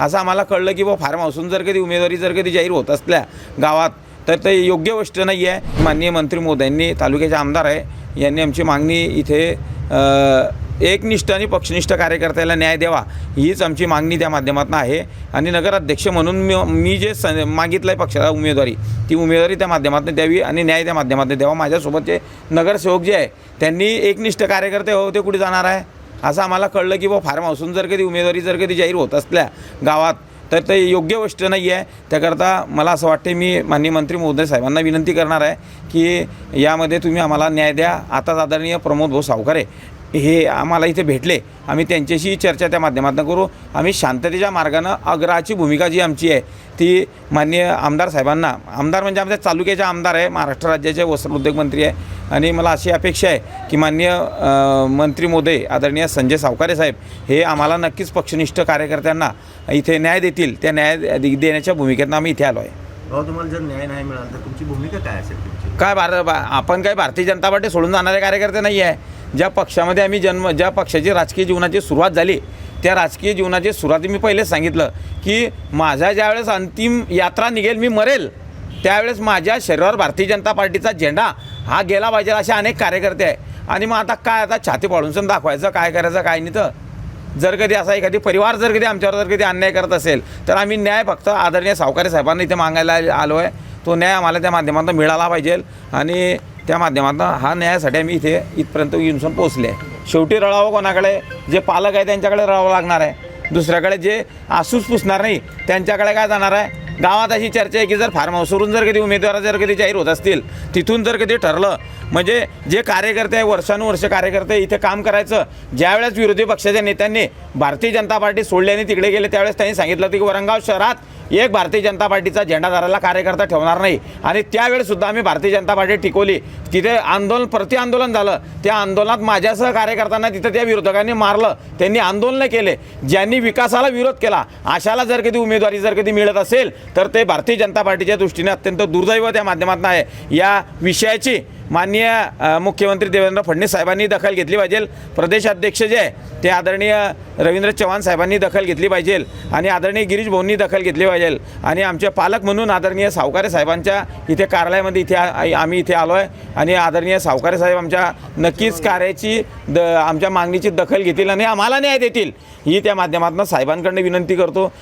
असं आम्हाला कळलं की बुवा फार्म हाऊसून जर कधी उमेदवारी जर कधी जाहीर होत असल्या गावात तर ते योग्य गोष्ट नाही आहे. माननीय मंत्री महोदयांनी तालुक्याचे आमदार आहे यांनी आमची मागणी इथे एकनिष्ठ आणि पक्षनिष्ठ कार्यकर्त्याला न्याय द्यावा हीच आमची मागणी त्या माध्यमातून आहे. आणि नगराध्यक्ष म्हणून मी मी जे स मागितलं आहे पक्षाला उमेदवारी ती उमेदवारी त्या माध्यमातून द्यावी आणि न्याय त्या माध्यमातून द्यावा. माझ्यासोबतचे नगरसेवक जे आहे त्यांनी एकनिष्ठ कार्यकर्ते हो ते कुठे जाणार आहे? असं आम्हाला कळलं की बा फार्म हाऊसून जर कधी उमेदवारी जर कधी जाहीर होत असल्या गावात तर ते योग्य गोष्ट नाही आहे. त्याकरता मला असं वाटते मी माननीय मंत्री महोदय साहेबांना विनंती करणार आहे की यामध्ये तुम्ही आम्हाला न्याय द्या. आताच आदरणीय प्रमोद भाऊ सावकारे हे आम्हाला इथे भेटले. आम्ही त्यांच्याशी चर्चा त्या माध्यमातून करू. आम्ही शांततेच्या मार्गानं आग्रहाची भूमिका जी आमची आहे ती माननीय आमदार साहेबांना आमदार म्हणजे आमच्या तालुक्याचे आमदार आहे महाराष्ट्र राज्याचे वस्त्रोद्योग मंत्री आहे. आणि मला अशी अपेक्षा आहे की माननीय मंत्री मोदय आदरणीय संजय सावकारे साहेब हे आम्हाला नक्कीच पक्षनिष्ठ कार्यकर्त्यांना इथे न्याय देतील. त्या न्याय देण्याच्या भूमिकेतनं आम्ही इथे आलो आहे भाऊ तुम्हाला जर न्याय नाही मिळाला तर तुमची भूमिका काय असेल तुमची? काय भार बा- आपण काय भारतीय जनता पार्टी सोडून जाणारे कार्यकर्ते नाही आहे. ज्या पक्षामध्ये आम्ही जन्म ज्या पक्षाची राजकीय जीवनाची सुरुवात झाली त्या राजकीय जीवनाची सुरुवाती मी पहिलेच सांगितलं की माझ्या ज्यावेळेस अंतिम यात्रा निघेल मी मरेल त्यावेळेस माझ्या शरीरावर भारतीय जनता पार्टीचा झेंडा हा गेला पाहिजे असे अनेक कार्यकर्ते आहे आणि मग आता काय आता छाती पाडून दाखवायचं काय करायचं काय नाही तर जर कधी असा एखादी परिवार जर कधी आमच्यावर जर कधी अन्याय करत असेल तर आम्ही न्याय फक्त आदरणीय सावकारी साहेबांना इथे मागायला आलो आहे तो न्याय आम्हाला त्या माध्यमातून मिळाला पाहिजे आणि त्या माध्यमातून हा न्यायासाठी आम्ही इथे इथपर्यंत येऊन पोहोचले. आहे शेवटी रळावं कोणाकडे? जे पालक आहे त्यांच्याकडे रळावं लागणार आहे. दुसऱ्याकडे जे आसूस पुसणार नाही त्यांच्याकडे काय जाणार आहे? गावात अशी चर्चा आहे की जर फार्म हाऊसवरून जर कधी उमेदवार जर कधी जाहीर होत असतील तिथून जर कधी ठरलं म्हणजे जे कार्यकर्ते आहे वर्षानुवर्ष कार्यकर्ते इथे काम करायचं ज्यावेळेस विरोधी पक्षाच्या नेत्यांनी भारतीय जनता पार्टी सोडल्याने तिकडे गेले त्यावेळेस त्यांनी सांगितलं होतं की वरंगाव शहरात एक भारतीय जनता पार्टीचा झेंडा धरायला कार्यकर्ता ठेवणार नाही. आणि त्यावेळेसुद्धा आम्ही भारतीय जनता पार्टी टिकवली. तिथे आंदोलन प्रति आंदोलन झालं. त्या आंदोलनात माझ्यासह कार्यकर्त्यांना तिथं त्या विरोधकांनी मारलं. त्यांनी आंदोलन केले. ज्यांनी विकासाला विरोध केला अशाला जर कधी उमेदवारी जर कधी मिळत असेल तर ते भारतीय जनता पार्टीच्या दृष्टीने अत्यंत दुर्दैव त्या माध्यमातून आहे. या विषयाची माननीय मुख्यमंत्री देवेंद्र फडणवीस साहेबांनी दखल घेतली पाहिजे. प्रदेशाध्यक्ष जे आहे ते आदरणीय रवींद्र चव्हाण साहेबांनी दखल घेतली पाहिजे आणि आदरणीय गिरीश भाऊंनी दखल घेतली पाहिजे. आणि आमचे पालक म्हणून आदरणीय सावकारे साहेबांच्या इथे कार्यालयामध्ये इथे आम्ही इथे आलो आहे आणि आदरणीय सावकारे साहेब आमच्या नक्कीच कार्याची द आमच्या मागणीची दखल घेतील आणि आम्हाला न्याय देतील. ही त्या माध्यमातून साहेबांकडनं विनंती करतो.